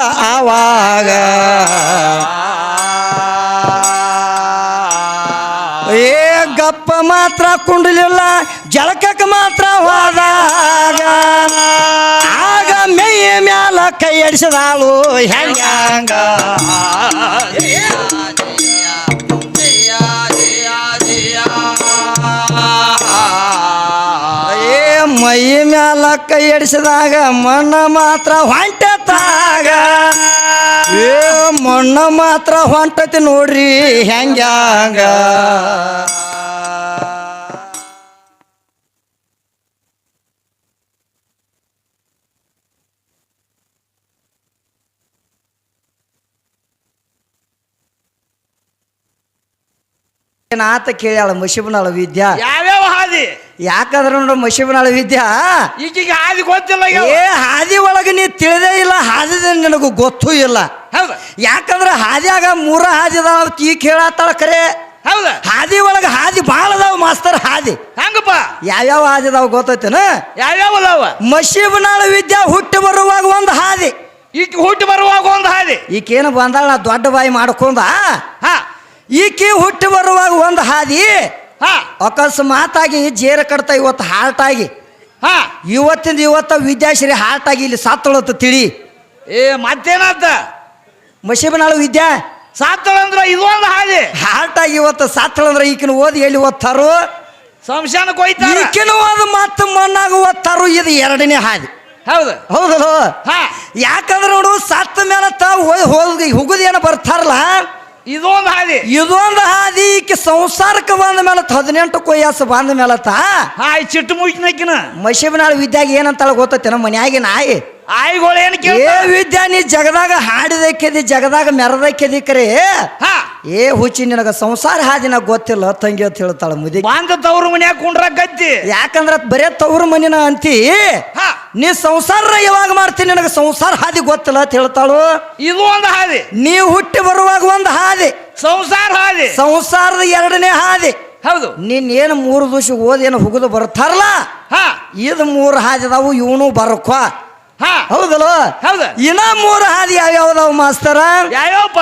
ಆವಾಗ ಏ ಗಪ್ಪ ಮಾತ್ರ ಕುಂಡಲಿಲ್ಲ, ಜಳಕಕ್ಕೆ ಮಾತ್ರ ಹೋದಾಗ. ಆಗ ಮೇಯ ಮ್ಯಾಲ ಕೈ ಎಡಿಸಿದಾಳು, ಹೆಂಗ? ಏ ಮೈ ಮ್ಯಾಲ ಕೈ ಎಡಿಸಿದಾಗ ಮಣ್ಣ ಮಾತ್ರ ಹೊಂಟತಾಗ ಏ ಮಣ್ಣ ಮಾತ್ರ ಹೊಂಟತಿ ನೋಡ್ರಿ ಹೆಂಗ್ಯಾಂಗ? ಏನಾತ ಕೇಳ್ಯಾಳ ಮಶಿಬನಾಳ ವಿದ್ಯಾ? ಯಾವ್ಯಾವ ಹಾದಿ? ಯಾಕಂದ್ರ ಮಸಿಬನಳ ಮಶಿಬನಾಳ ವಿದ್ಯಾ? ಈಗೀಗ ಹಾದಿ ಗೊತ್ತಿಲ್ಲ. ಏ ಹಾದಿ ಒಳಗೆ ನೀ ತಿಳಿದೇ ನಿನಗೂ ಗೊತ್ತೂ ಇಲ್ಲ. ಹೌದು. ಯಾಕಂದ್ರೆ ಹಾದಿಯಾಗ ಮೂರ ಹಾದಿ ಅದಾವ ಈ ಕೇಳತ್ತಾಳ ಕರೆ. ಹೌದು. ಹಾದಿ ಒಳಗೆ ಹಾದಿ ಭಾಳ ಅದಾವ ಮಾಸ್ತರ್ ಹಾದಿ. ಹಂಗಪ್ಪ. ಯಾವ್ಯಾವ ಹಾದಿ ಅದಾವ ಗೊತ್ತೈತೇನ? ಯಾವ್ಯಾವ ಅದಾವ? ಮಶೀಬನಾಳ ವಿದ್ಯಾ ಹುಟ್ಟಿ ಬರುವಾಗ ಒಂದು ಹಾದಿ. ಈಗ ಹುಟ್ಟಿ ಬರುವಾಗ ಒಂದು ಹಾದಿ. ಈಕೇನು ಬಂದಾಳ ನಾ ದೊಡ್ಡ ಬಾಯಿ ಮಾಡ್ಕೊಂಡ? ಹಾ. ಈಕಿ ಹುಟ್ಟಿ ಬರುವಾಗ ಒಂದು ಹಾದಿ. ಹಾ. ಅಕಸ್ಮಾತಾಗಿ ಜೇರ ಕಡ್ತ ಇವತ್ತು ಹಾರ್ಟ್ ಆಗಿ. ಹಾ. ಇವತ್ತಿಂದ ಇವತ್ತ ವಿದ್ಯಾಶ್ರೀ ಹಾರ್ಟ್ ಆಗಿ ಇಲ್ಲಿ ಸಾತ್ತಳತ್ತ ತಿಳಿ. ಏ ಮತ್ತೇನಾತ? ಮಶೀಬನಾಳು ವಿದ್ಯಾ? ಸಾತ್ತಳಂದ್ರ ಇದು ಒಂದು ಹಾದಿ. ಹಾರ್ಟ್ ಆಗಿ ಇವತ್ತು ಸಾತ್ತಳಂದ್ರ ಈಕಿನ ಓದಿ ಎಲ್ಲಿ ಓದ್ತಾರೋ? ಸಂಶಾನಕ್ಕೆ ಹೋಯ್ತಾರೆ ಈಕಿನ ಓದು ಮತ್ತೆ ಮಣ್ಣಾಗ ಓದ್ತಾರೋ ಇದು ಎರಡನೇ ಹಾದಿ. ಹೌದು. ಹೌದಲ್ಲ? ಹಾ. ಯಾಕಂದ್ರೆ ನೋಡು ಸತ್ತ ಮೇಲೆ ತಾ ಹೋಗಿ ಹುಗುದೇನ ಬರ್ತಾರಲ್ಲ? ಇದೊಂದು ಹಾದಿ. ಇದೊಂದು ಹಾದಿ ಈಕೆ ಸಂಸಾರಕ್ಕೆ ಬಂದ ಮೇಲೆ ಹದಿನೆಂಟು ಕೊಯ್ಯಾಸ ಬಂದ ಮೇಲೆ ತಾ ಚಿಟ್ಟು ಮುಗಿನಕಿನ ಮಶಿಬನಾಳ ವಿದ್ಯಾಗ ಏನಂತಾಳ ನಮ್ಮ ಮನ್ಯಾಗಿ ನಾಯಿ ಆಯಿಗಳು ಏನು ಏ ವಿದ್ಯಾ ನೀ ಜಗದಾಗ ಹಾಡಿದಕ್ಕೆದಿ ಜಗದಾಗ ಮೆರದಕ್ಕೆದಿ ಕರೆ. ಹಾ. ಏ ಹುಚ್ಚಿ ನಿನಗ ಸಂಸಾರ ಹಾದಿನ ಗೊತ್ತಿಲ್ಲ ತಂಗಿ ಅಂತ ಹೇಳ್ತಾಳ ಮುದಿ. ಬಂದ ತವ್ರ ಮನ್ಯಾಗ ಕುಂಡ್ರ ಗದ್ದಿ. ಯಾಕಂದ್ರ ಬರೇ ತವ್ರ ಮನಿನ ಅಂತಿ ಹಾ. ನೀ ಸಂಸಾರ ಯಾವಾಗ ಮಾಡ್ತೀನಿ ನಿನಗ ಸಂಸಾರ ಹಾದಿ ಗೊತ್ತಿಲ್ಲ ಅಂತ ಹೇಳ್ತಾಳು. ಇದು ಒಂದು ಹಾದಿ. ನೀ ಹುಟ್ಟಿ ಬರುವಾಗ ಒಂದು ಹಾದಿ. ಸಂಸಾರ ಹಾದಿ. ಸಂಸಾರದ ಎರಡನೇ ಹಾದಿ. ಹೌದು. ನೀನ್ ಏನು ಮೂರು ದಿವಸ ಓದಿ ಏನು ಹುಗಿದು ಬರ್ತಾರಲ್ಲ ಹಾ. ಇದು ಮೂರು ಹಾದಿದಾವು ಇವನು ಬರಕ್ವ ಹಾ. ಹೌದಲ್ಲ ಹೌದು. ಇನ್ನ ಮೂರು ಹಾದಿ ಯಾವ್ಯಾವ್ದಾವ ಮಾಸ್ತರ? ಯಾವ್ಯಾವಪ್ಪ?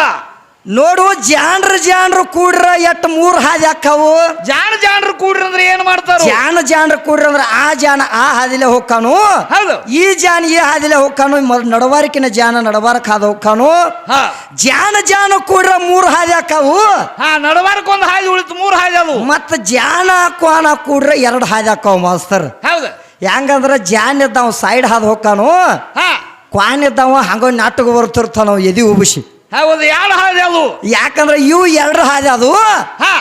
ನೋಡು ಜಾನ್ರ ಜಾಣರು ಕೂಡ್ರ ಎಟ್ ಮೂರು ಹಾದಿ ಅಕ್ಕಾವು? ಜಾಣ ಜಾಣರು ಕೂಡ್ರಿ ಅಂದ್ರೆ ಏನ್ ಮಾಡ್ತಾರ? ಜಾನ ಜಾನ್ರ ಕೂಡ್ರ ಅಂದ್ರ ಆ ಜಾನ ಆ ಹಾದಿಲೆ ಹೋಗ್ಕಾನು ಹೌದು. ಈ ಜಾನ ಈ ಹಾದಿಲೆ ಹೋಗ್ಕಾನು ಮ- ನಡವಾರಿಕಿನ ಜಾನ ನಡವಾರಕ್ ಹಾದ ಹೋಗ್ಕಾನು ಹಾ. ಜಾನ ಜಾನ ಕೂಡ್ರ ಮೂರು ಹಾದಿ ಅಕ್ಕಾವು. ಹಾ ನಡವಾರಕ್ಕೆ ಒಂದು ಹಾದಿ ಉಳಿತು ಮೂರು ಹಾದಿ ಅದು ಮತ್ತ ಜಾನ ಕ್ವಾನ ಕೂಡ್ರ ಎರಡು ಹಾದಿ ಅಕ್ಕಾವ ಮಾಸ್ತರ್. ಹೆಂಗಂದ್ರ ಜಾನ್ ಇದ್ದಾವ ಸೈಡ್ ಹಾದು ಹೋಗ್ಕಾನು ಹಾ. ಕ್ವಾನ್ ಇದ್ದಾವ ಹಂಗ ನಾಟಕ ಬರ್ತಿರ್ತಾನ ಎದಿ ಉಬಿಸಿ ಹೌದು ಎರಡು ಹಾದಿ ಅದು? ಯಾಕಂದ್ರ ಇವು ಎರಡು ಹಾದಿ ಅದು? ಹಾ.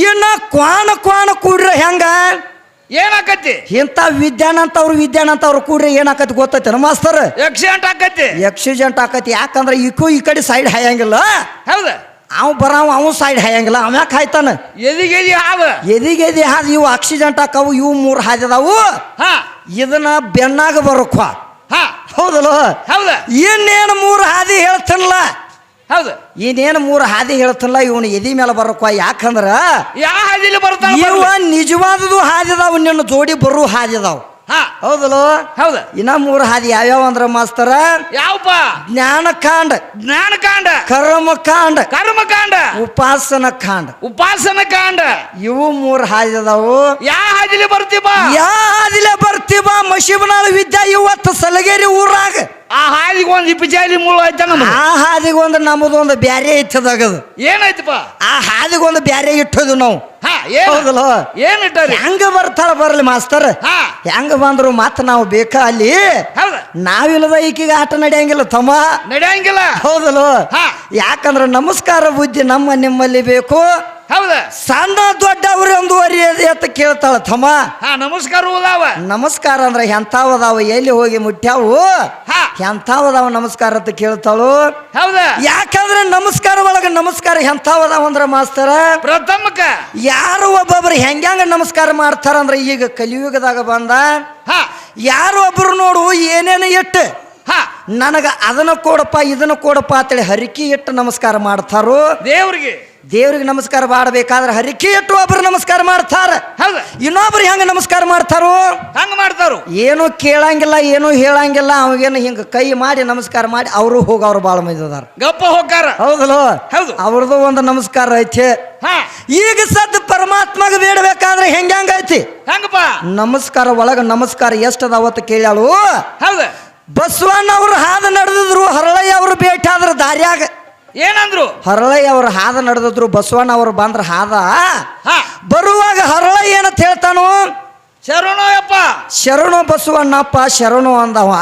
ಇನ್ನ ಕ್ವಾನ ಕ್ವಾನ ಕೂಡ್ರ ಹೆಂಗ? ಏನಾಕತಿ ಇಂಥ ವಿದ್ಯಾನಂತವ್ರು ವಿದ್ಯಾನಂತವ್ರು ಕೂಡ್ರೆ ಏನಾಕತಿ ಗೊತ್ತೈತೆ ಮಾಸ್ತರ್? ಆಕತಿ ಎಕ್ಸಿಡೆಂಟ್ ಆಕತಿ ಯಾಕಂದ್ರೆ ಈಕು ಈ ಕಡೆ ಸೈಡ್ ಹಾಯಂಗಿಲ್ಲ. ಹೌದು. ಅವ್ ಬರಾವ ಅವ್ ಸೈಡ್ ಹಾಯಂಗಿಲ್ಲ ಅವ ಯಾಕೆ ಹಾಯ್ತಾನ? ಎದಿಗೆ ಎದಿ ಹಾದ ಎದಿಗೆ ಎದಿ ಹಾದಿ ಇವು ಆಕ್ಸಿಡೆಂಟ್ ಆಕಾವು ಇವು ಮೂರು ಹಾದಿದಾವು ಹಾ. ಇದನ್ನ ಬೆನ್ನಾಗ ಬರೋಕ್ ಹಾ. ಹೌದಲ್ಲ? ಹೌದು. ಇನ್ನೇನು ಮೂರು ಹಾದಿ ಹೇಳ್ತಾನಲ್ಲ? ಹೌದು. ಇನ್ನೇನು ಮೂರು ಹಾದಿ ಹೇಳ್ತಾನಲ್ಲ ಇವನು ಎದಿ ಮೇಲೆ ಬರೋಕ್ ಯಾಕಂದ್ರ ಯಾವ ಹಾದಿಲಿ ಬರ್ತಾನ ಇವ ನಿಜವಾದದು ಹಾದಿ ಅದಾವು ನಿನ್ನ ಜೋಡಿ ಬರು ಹಾದಿ ಅದಾವು ಹಾ ಹೌದಲ್ಲ ಹೌದು. ಇನ್ನ ಮೂರು ಹಾದಿ ಯಾವ್ಯಾವ ಅಂದ್ರ ಮಾಸ್ತರ? ಯಾವಪ್ಪ? ಜ್ಞಾನಕಾಂಡ. ಜ್ಞಾನಕಾಂಡ. ಕರ್ಮಕಾಂಡ. ಕರ್ಮಕಾಂಡ. ಉಪಾಸನ ಕಾಂಡ ಉಪಾಸನ ಕಾಂಡ ಇವು ಮೂರು ಹಾದಿ ಅದಾವು. ಯಾವ ಹಾದಿಲಿ ಬರ್ತೀವ ಯಾ ಹಾದಿಲೆ ಬರ್ತೀವ ಮಶಿಬನಾಳ ವಿದ್ಯಾ ಇವತ್ತು ಸಲಗೇರಿ ಊರಾಗ. ಆ ಹಾದಿಗೆ ಒಂದು ಇಪ್ಪಜಾಲಿ ಮುಳ್ಳು ಆಯ್ತ ನಮ್ಮ ಆ ಹಾದಿಗೊಂದು ನಮ್ಮದೊಂದು ಬ್ಯಾರೆ ಇತ್ತದಾಗದು ಏನಾಯ್ತಪ್ಪ? ಆ ಹಾದಿಗೊಂದು ಬ್ಯಾರೆ ಇಟ್ಟದು ನಾವು. ಹೌದಲ್ಲ ಏನ್ ಇಟ್ಟಾರಿ ಹೆಂಗ ಬರ್ತಾರ ಬರಲಿ ಮಾಸ್ತರ್? ಹೆಂಗ ಬಂದ್ರು ಮತ್ ನಾವು ಬೇಕಾ ಅಲ್ಲಿ? ನಾವಿಲ್ಲದ ಈಕಿಗೆ ಆಟ ನಡೆಯಂಗಿಲ್ಲ ತಮ್ಮ. ನಡೆಯಂಗಿಲ್ಲ. ಹೌದಲ್ಲ. ಯಾಕಂದ್ರೆ ನಮಸ್ಕಾರ ಬುದ್ಧಿ ನಮ್ಮ ನಿಮ್ಮಲ್ಲಿ ಬೇಕು. ಹೌದ? ಸಣ್ಣ ದೊಡ್ಡವ್ರು ಒಂದುವರಿಯದೆ ಅಂತ ಕೇಳ್ತಾಳ ತಮ್ಮ. ಹಾ ನಮಸ್ಕಾರ ಉದಾವ ನಮಸ್ಕಾರ ಅಂದ್ರೆ ಎಂಥವದಾವ ಎಲ್ಲಿ ಹೋಗಿ ಮುಟ್ಟ್ಯಾವು ಹಾ. ಅದಾವ ನಮಸ್ಕಾರ ಅಂತ ಕೇಳ್ತಾಳು? ಹೌದ? ಯಾಕಂದ್ರೆ ನಮಸ್ಕಾರ ಒಳಗ ನಮಸ್ಕಾರ ಎಂತಾವದಾವ ಅಂದ್ರ ಮಾಸ್ತರ? ಪ್ರಥಮಕ. ಯಾರು ಒಬ್ಬೊಬ್ರು ಹೆಂಗ್ಯಾಂಗ ನಮಸ್ಕಾರ ಮಾಡ್ತಾರ ಅಂದ್ರೆ ಈಗ ಕಲಿಯುಗದಾಗ ಬಂದ. ಹಾ. ಯಾರು ಒಬ್ರು ನೋಡು ಏನೇನು ಇಟ್ಟು? ಹಾ. ನನಗ ಅದನ್ನ ಕೊಡಪ್ಪ ಇದನ್ನ ಕೊಡಪ್ಪ ಅಂತೇಳಿ ಹರಿಕಿ ಇಟ್ಟು ನಮಸ್ಕಾರ ಮಾಡ್ತಾರೋ. ದೇವ್ರಿಗೆ. ದೇವ್ರಿಗೆ ನಮಸ್ಕಾರ ಮಾಡಬೇಕಾದ್ರೆ ಹರಿಕೆ ಇಟ್ಟು ಒಬ್ರು ನಮಸ್ಕಾರ ಮಾಡ್ತಾರ. ಹೌದು. ಇನ್ನೊಬ್ರು ಹೆಂಗ ನಮಸ್ಕಾರ ಮಾಡ್ತಾರೋ? ಹಂಗ ಮಾಡ್ತಾರು? ಏನು ಕೇಳಂಗಿಲ್ಲ ಏನು ಹೇಳಂಗಿಲ್ಲ ಅವಾಗೇನು ಹಿಂಗ ಕೈ ಮಾಡಿ ನಮಸ್ಕಾರ ಮಾಡಿ ಅವರು ಹೋಗವ್ರು ಬಾಳ ಮಂದಿ ಅದಾರ. ಗಪ್ಪ ಹೋಗಾರ ಹೌದಲ್ಲ? ಹೌದು. ಅವ್ರದ್ದು ಒಂದು ನಮಸ್ಕಾರ ಐತೆ. ಈಗ ಸದ್ ಪರಮಾತ್ಮಗ ಬೇಡಬೇಕಾದ್ರೆ ಹೆಂಗ ಐತಿ? ಹಂಗಪ್ಪ? ನಮಸ್ಕಾರ ಒಳಗ ನಮಸ್ಕಾರ ಎಷ್ಟದ ಅವತ್ತು ಕೇಳ್ಯಾಳು. ಹೌದು. ಬಸವಣ್ಣ ಅವ್ರು ಹಾದ ನಡೆದಿದ್ರು ಹರಳಯ್ಯ ಅವರು ಭೇಟಿ ಆದ್ರ ದಾರ್ಯಾಗ. ಏನಂದ್ರು? ಹರಳಯ್ಯ ಅವ್ರ ಹಾದ ನಡೆದ್ರು ಬಸವಣ್ಣ ಅವ್ರು ಬಂದ್ರ ಹಾದ. ಬರುವಾಗ ಹರಳಯ್ಯ ಏನಂತ ಹೇಳ್ತಾನು? ಶರಣು ಯಪ್ಪ. ಶರಣು ಬಸವಣ್ಣಪ್ಪ ಶರಣು ಅಂದವ.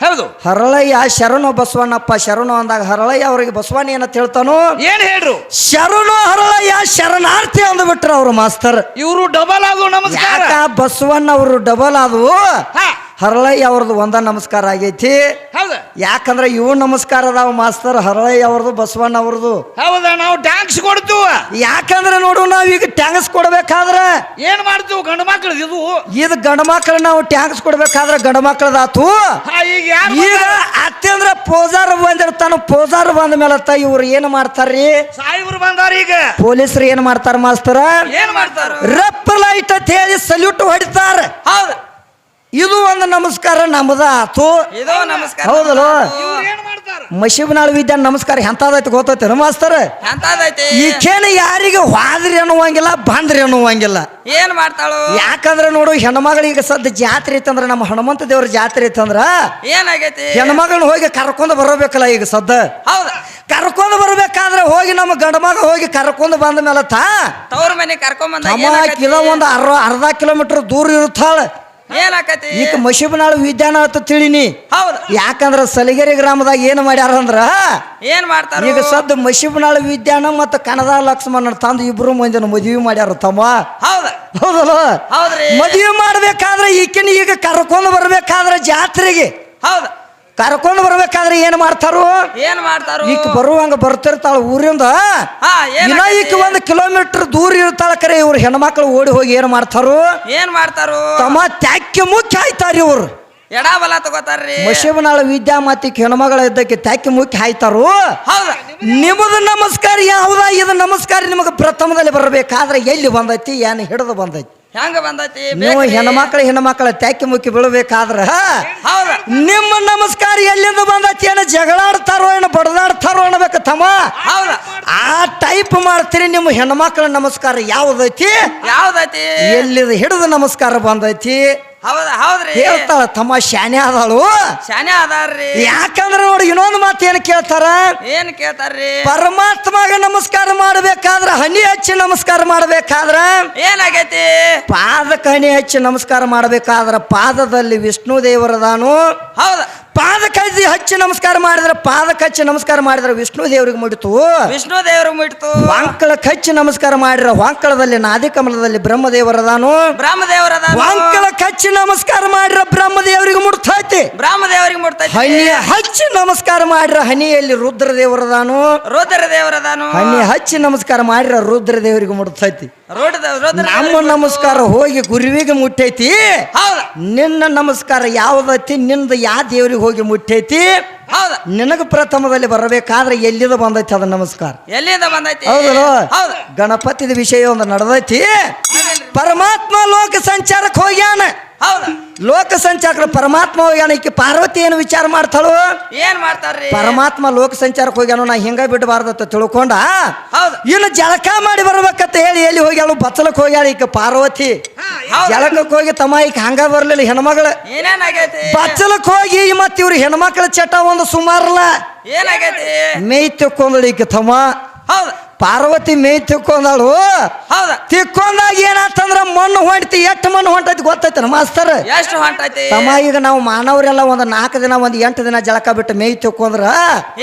ಹೌದು. ಹರಳಯ್ಯ ಶರಣು ಬಸವಣ್ಣಪ್ಪ ಶರಣು ಅಂದಾಗ ಹರಳಯ್ಯ ಅವರಿಗೆ ಬಸವಣ್ಣ ಏನಂತ ಹೇಳ್ತಾನು? ಏನ್ ಹೇಳ್ರು? ಶರಣು ಹರಳಯ್ಯ ಶರಣಾರ್ಥಿ ಅಂದ್ಬಿಟ್ರ ಅವ್ರು ಮಾಸ್ತರ್. ಇವರು ಡಬಲ್ ಅದು ನಮಸ್ಕಾರ. ಬಸವಣ್ಣ ಅವರು ಡಬಲ್ ಆದವು? ಹಾ ಹರಳಯ್ಯ ಅವ್ರದ್ದು ಒಂದ ನಮಸ್ಕಾರ ಆಗೈತಿ. ಹೌದ. ಯಾಕಂದ್ರೆ ಇವು ನಮಸ್ಕಾರ ಅದಾವ ಮಾಸ್ತರ್ ಹರಳೈ ಅವ್ರದ್ದು ಬಸವಣ್ಣ ಅವ್ರದ್ದು. ಹೌದಾ ನಾವು ಟ್ಯಾಂಕ್ಸ್ ಕೊಡ್ತೀವ. ಯಾಕಂದ್ರೆ ನೋಡು ನಾವೀಗ ಟ್ಯಾಂಕ್ಸ್ ಕೊಡ್ಬೇಕಾದ್ರೆ ಏನ್ ಮಾಡ್ತೀವಿ ಗಂಡು ಮಕ್ಳದ್ ಇದು? ಇದು ಗಂಡು ಮಕ್ಳು ನಾವು ಟ್ಯಾಂಕ್ಸ್ ಕೊಡ್ಬೇಕಾದ್ರೆ ಗಂಡು ಮಕ್ಳದಾತು. ಹಾ ಈಗ ಯಾರು ಈಗ ಅತ್ಯಂದ್ರ ಪೋಜಾರ್ ಬಂದಿರ್ತಾನ ಪೋಜಾರ್ ಬಂದ ಮೇಲೆ ತ ಇವ್ರು ಏನು ಮಾಡ್ತಾರ್ರಿ? ಸಾಯಿಬ್ರು ಬಂದಾರ ಈಗ. ಪೊಲೀಸರು ಏನು ಮಾಡ್ತಾರ ಮಾಸ್ತರ? ಏನ್ ಮಾಡ್ತಾರ? ರಪ್ಪ ಲೈಟ್ ಅಂತ ಹೇಳಿ ಸಲ್ಯೂಟ್ ಹೊಡಿತಾರ. ಇದು ಒಂದು ನಮಸ್ಕಾರ ನಮ್ದ ಆತು ಇದು ನಮಸ್ಕಾರ ಹೌದಲ್ಲ? ಮಶಿಬನಾಳ ವಿದ್ಯಾ ನಮಸ್ಕಾರ ಎಂತದೈತಿ ಗೊತ್ತೈತೆ ಮಾಸ್ತರ? ಎಂತದೈತಿ? ಈಕೇನು ಯಾರಿಗೆ ಹೋದ್ರಿ ಅನ್ನುವಂಗಿಲ್ಲ ಬಂದ್ರಿ ಅನ್ನುವಂಗಿಲ್ಲ. ಏನ್ ಮಾಡ್ತಾಳು? ಯಾಕಂದ್ರೆ ನೋಡು ಹೆಣ್ಮಗಳಿಗೆ ಸದ್ದ ಜಾತ್ರೆ ಐತಂದ್ರ ನಮ್ಮ ಹನುಮಂತ ದೇವ್ರ ಜಾತ್ರೆ ಐತಂದ್ರ ಏನಾಗೈತಿ? ಹೆಣ್ಮಗಳನ್ನ ಹೋಗಿ ಕರ್ಕೊಂಡು ಬರಬೇಕಲ್ಲ ಈಗ ಸದ್ದ? ಹೌದು. ಕರ್ಕೊಂಡು ಬರ್ಬೇಕಾದ್ರೆ ಹೋಗಿ ನಮ್ಮ ಗಂಡ ಮಗ ಹೋಗಿ ಕರ್ಕೊಂಡು ಬಂದ ಮೇಲೆ ತಾ ತವ್ರ ಮನೆ ಕರ್ಕೊಂಡ್ ಬಂದ ಕಿಲೋ ಒಂದು ಅರ್ಧ ಅರ್ಧ ಕಿಲೋಮೀಟರ್ ದೂರ ಇರುತ್ತಾಳ. ಏನಾಕತಿ? ಈಗ ಮಶಿಬನಾಳು ವಿದ್ಯಾನ ಅಂತ ತಿಳಿನಿ. ಹೌದು. ಯಾಕಂದ್ರ ಸಲಿಗೆರೆ ಗ್ರಾಮದಾಗ ಏನು ಮಾಡ್ಯಾರ ಅಂದ್ರ ಏನ್ ಮಾಡ್ತಾರ? ಈಗ ಸದ್ದ ಮಶಿಬನಾಳು ವಿದ್ಯಾನ ಮತ್ತು ಕನದ ಲಕ್ಷ್ಮಣ ತಂದು ಇಬ್ರು ಮಂದಿನ ಮದುವೆ ಮಾಡ್ಯಾರ ತಮ್ಮ. ಹೌದು. ಹೌದಲ್ಲ? ಹೌದ್ರಿ. ಮದುವೆ ಮಾಡ್ಬೇಕಾದ್ರೆ ಈಕಿನ ಈಗ ಕರ್ಕೊಂಡು ಬರ್ಬೇಕಾದ್ರೆ ಜಾತ್ರೆಗೆ. ಹೌದ. ಕರ್ಕೊಂಡು ಬರ್ಬೇಕಾದ್ರೆ ಏನ್ ಮಾಡ್ತಾರು? ಏನ್ ಮಾಡ್ತಾರು? ಈಕ ಬರುವಂಗ ಬರ್ತಿರ್ತಾಳ ಊರಿಂದ. ಇನ್ನ ಈಕ ಒಂದು ಕಿಲೋಮೀಟರ್ ದೂರ ಇರ್ತಾಳ ಕರೆ ಇವ್ರು ಹೆಣ್ಮಕ್ಳು ಓಡಿ ಹೋಗಿ ಏನ್ ಮಾಡ್ತಾರು? ಏನ್ ಮಾಡ್ತಾರು? ತಮ್ಮ ತ್ಯಾಕ್ಯ ಮುಖ್ಯ ಆಯ್ತಾರ ಇವ್ರು. ಎಡ ಬಲ ತಗೋತಾರ್ರಿ. ಮಶಿಬನಾಳ ವಿದ್ಯಾ ಮಾತಿಗೆ ಹೆಣ್ಮಗಳ ಇದ್ದಕ್ಕೆ ತ್ಯಾಕ್ಯ ಮುಖ್ಯ ಆಯ್ತಾರು? ನಿಮ್ದು ನಿಮ್ಮದು ನಮಸ್ಕಾರ ಯಾವ್ದ? ಇದು ನಮಸ್ಕಾರ ನಿಮಗೆ ಪ್ರಥಮದಲ್ಲಿ ಬರಬೇಕಾದ್ರೆ ಎಲ್ಲಿ ಬಂದೈತಿ? ಏನು ಹಿಡಿದು ಬಂದೈತಿ? ಹೆಂಗ ಬಂದೈತಿ? ನೀವು ಮಕ್ಕಳು ಹೆಣ್ಮಕ್ಳು ಹೆಣ್ಮಕ್ಳ ತ್ಯಾಕಿ ಮುಕ್ಕಿ ಬೀಳ್ಬೇಕಾದ್ರ ಹೌದ. ನಿಮ್ಮ ನಮಸ್ಕಾರ ಎಲ್ಲಿಂದ ಬಂದೈತಿ ಏನು? ಜಗಳಾಡ್ತಾರೋ ಏನು? ಬಡದಾಡ್ತಾರೋ ಅನ್ಬೇಕು ತಮ್ಮ? ಆ ಟೈಪ್ ಮಾಡ್ತೀರಿ ನಿಮ್ಮ ಹೆಣ್ಮಕ್ಳ ನಮಸ್ಕಾರ ಯಾವ್ದೈತಿ? ಯಾವ್ದೈತಿ? ಎಲ್ಲಿದ ಹಿಡಿದು ನಮಸ್ಕಾರ ಬಂದೈತಿ? ಹೌದ ಹೌದ್ರಿ. ಹೇಳ್ತಾಳ ತಮ್ಮ ಶಾನೆ ಆದಾಳು. ಶಾನೆ ಅದಾರ್ರಿ. ಯಾಕಂದ್ರೆ ನೋಡಿ ಇನ್ನೊಂದು ಮಾತು ಏನು ಕೇಳ್ತಾರ? ಏನ್ ಕೇಳ್ತಾರ್ರಿ? ಪರಮಾತ್ಮಗ ನಮಸ್ಕಾರ ಮಾಡ್ಬೇಕಾದ್ರ ಹನಿ ಹಚ್ಚಿ ನಮಸ್ಕಾರ ಮಾಡ್ಬೇಕಾದ್ರ? ಏನಾಗೈತಿ? ಪಾದಕ್ಕೆ ಹನಿ ಹಚ್ಚಿ ನಮಸ್ಕಾರ ಮಾಡ್ಬೇಕಾದ್ರ ಪಾದದಲ್ಲಿ ವಿಷ್ಣು ದೇವರದಾನು. ಹೌದ. ಪಾದಕ್ಕೆ ಹಚ್ಚಿ ಹಚ್ಚಿ ನಮಸ್ಕಾರ ಮಾಡಿದ್ರೆ ಪಾದ ಕಚ್ಚಿ ನಮಸ್ಕಾರ ಮಾಡಿದ್ರೆ ವಿಷ್ಣು ದೇವರಿಗೆ ಮುಡಿತು ವಿಷ್ಣು ದೇವರಿಗೆ ಮುಟ್ತು. ವಾಂಕಳ ಕಚ್ಚಿ ನಮಸ್ಕಾರ ಮಾಡಿದ್ರೆ ವಾಂಕಳದಲ್ಲಿ ನಾದಿಕಮಲದಲ್ಲಿ ಬ್ರಹ್ಮದೇವರದಾನು ಬ್ರಹ್ಮದೇವರದ ವಾಂಕಳ ಕಚ್ಚಿ ನಮಸ್ಕಾರ ಮಾಡಿದ್ರೆ ಬ್ರಹ್ಮದೇವರಿಗೆ ಬ್ರಹ್ಮ ಬ್ರಹ್ಮದೇವರಿಗೆ ಮುಟ್ತೈತಿ. ಹನಿ ಹಚ್ಚಿ ನಮಸ್ಕಾರ ಮಾಡಿರ ಹನಿಯಲ್ಲಿ ರುದ್ರ ದೇವರದಾನು ರುದ್ರ ದೇವರದಾನು ಹನಿ ಹಚ್ಚಿ ನಮಸ್ಕಾರ ಮಾಡಿರ ರುದ್ರ ದೇವರಿಗೆ ಮುಡ್ತೈತಿ ರುದ್ರ ನಮ್ಮ ನಮಸ್ಕಾರ ಹೋಗಿ ಗುರುವಿಗೆ ಮುಟ್ಟೈತಿ. ಹೌದ. ನಿನ್ನ ನಮಸ್ಕಾರ ಯಾವ್ದೈತಿ ನಿಂದ ಯಾ ದೇವ್ರಿಗೆ ಹೋಗಿ ಮುಟ್ಟೈತಿ? ನಿನಗೆ ಪ್ರಥಮದಲ್ಲಿ ಬರಬೇಕಾದ್ರೆ ಎಲ್ಲಿದ ಬಂದೈತಿ ಅದ ನಮಸ್ಕಾರ? ಎಲ್ಲಿಂದ ಬಂದೈತಿ? ಹೌದು ಹೌದ. ಗಣಪತಿದ ವಿಷಯ ಒಂದು ನಡೆದೈತಿ. ಪರಮಾತ್ಮ ಲೋಕ ಸಂಚಾರಕ್ಕೆ ಹೋಗ್ಯಾನ. ಹೌದ. ಲೋಕ ಸಂಚಾರ ಪರಮಾತ್ಮ ಹೋಗ್ಯಾನ. ಈಕೆ ಪಾರ್ವತಿ ಏನು ವಿಚಾರ ಮಾಡ್ತಾಳು? ಏನ್ ಮಾಡ್ತಾರ್ರಿ? ಪರಮಾತ್ಮ ಲೋಕ ಸಂಚಾರಕ್ಕೆ ಹೋಗ್ಯಾನ ನಾ ಹಿಂಗ ಬಿಡಬಾರ್ದಂತ ತಿಳ್ಕೊಂಡ. ಹೌದು. ಇನ್ನು ಜಳಕ ಮಾಡಿ ಬರ್ಬೇಕಂತ ಹೇಳಿ ಎಲ್ಲಿ ಹೋಗ್ಯಾಳು? ಬಚ್ಚಲಕ್ಕೆ ಹೋಗ್ಯಾಳ ಈಕ ಪಾರ್ವತಿ. ಜಳಕಕ್ಕೆ ಹೋಗಿ ತಮ್ಮ ಈಗ ಹಂಗ ಬರ್ಲಿಲ್ಲ ಹೆಣ್ಮಗಳ. ಬಚ್ಚಲಕ್ಕೆ ಹೋಗಿ ಮತ್ತೆ ಇವ್ರು ಹೆಣ್ಮಕ್ಳ ಚಟ ಒಂದು ಸುಮಾರಲ್ಲ. ಏನಾಗೈತಿ? ಮೇಯ್ ತಕ್ಕೊಂದಳು ಈಕ ತಮ್ಮ. ಹೌದ. ಪಾರ್ವತಿ ಮೇಯ್ ತಿಕ್ಕೊಂದಾಳು ಹೌದ. ತಿಕ್ಕೊಂದಾಗ ಏನಾತಂದ್ರ ಮಣ್ಣು ಹೊಂಟ್ತಿ ಎಷ್ಟು ಮಣ್ಣು ಹೊಂಟೈತಿ ಗೊತ್ತೈತನ ಮಾಸ್ತರ್? ಎಷ್ಟು ಹೊಂಟೈತಿ? ತಮ್ಮ ಈಗ ನಾವು ಮಾನವರೆಲ್ಲ ಒಂದು ನಾಲ್ಕು ದಿನ ಒಂದು ಎಂಟು ದಿನ ಜಳಕ ಬಿಟ್ಟು ಮೇಯ್ ತಿಕ್ಕೊಂದ್ರ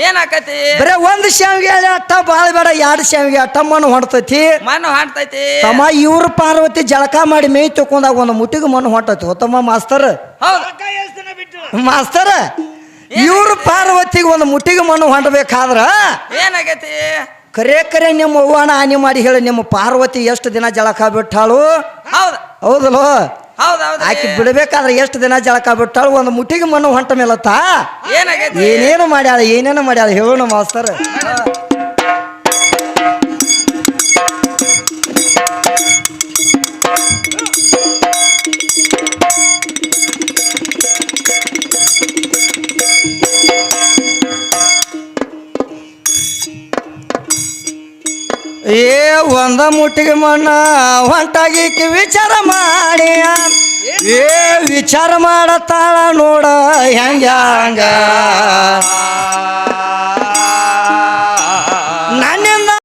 ಏನಾಕೈತಿ? ಬರೇ ಒಂದು ಶಾವಿಗೆ ಅಟ್ಟ ಬಾಳ ಬೇಡ ಎರಡು ಶಾವಿಗೆ ಅಟ್ಟ ಮಣ್ಣು ಹೊಂಟೈತಿ ಮಣ್ಣು ಹೊಂಟೈತಿ ತಮ್ಮ ಇವ್ರ ಪಾರ್ವತಿ ಜಳಕ ಮಾಡಿ ಮೇಯ್ ತಿಕ್ಕೊಂಡಾಗ ಒಂದು ಮುಟ್ಟಿಗೆ ಮಣ್ಣು ಹೊಂಟೈತಿ ಉತ್ತಮ ಮಾಸ್ತರ್? ಮಾಸ್ತರ್ ಮಾಸ್ತರ ಇವ್ರ ಪಾರ್ವತಿಗೆ ಒಂದು ಮುಟ್ಟಿಗೆ ಮಣ್ಣು ಹೊಂಟಬೇಕಾದ್ರ ಏನಾಗೈತಿ? ಕರೆ ಕರೆ ನಿಮ್ಮ ಅವ್ವನ ಹಾನಿ ಮಾಡಿ ಹೇಳಿ ನಿಮ್ಮ ಪಾರ್ವತಿ ಎಷ್ಟು ದಿನ ಜಳಕ ಬಿಟ್ಟಾಳು? ಹೌದು. ಹೌದಲ್ಲ? ಹೌದ ಹೌದ. ಆಕೆ ಬಿಡ್ಬೇಕಾದ್ರೆ ಎಷ್ಟು ದಿನ ಜಳಕ ಬಿಟ್ಟಾಳು? ಒಂದು ಮುಟ್ಟಿಗೆ ಮಣ್ಣು ಹೊಂಟ ಮೇಲತ್ತ? ಏನಾಗೈತಿ? ಏನೇನು ಮಾಡ್ಯಾಳ ಏನೇನು ಮಾಡ್ಯಾಳ ಹೇಳೋಣ ಮಾಸ್ತರ್. ಏ ಒಂದ ಮುಟ್ಟಿಗೆ ಮಣ್ಣ ಹೊಂಟಾಗಿ ವಿಚಾರ ಮಾಡಿ ಏ ವಿಚಾರ ಮಾಡತ್ತಾಳ ನೋಡ ಹೆಂಗ ಹಂಗ?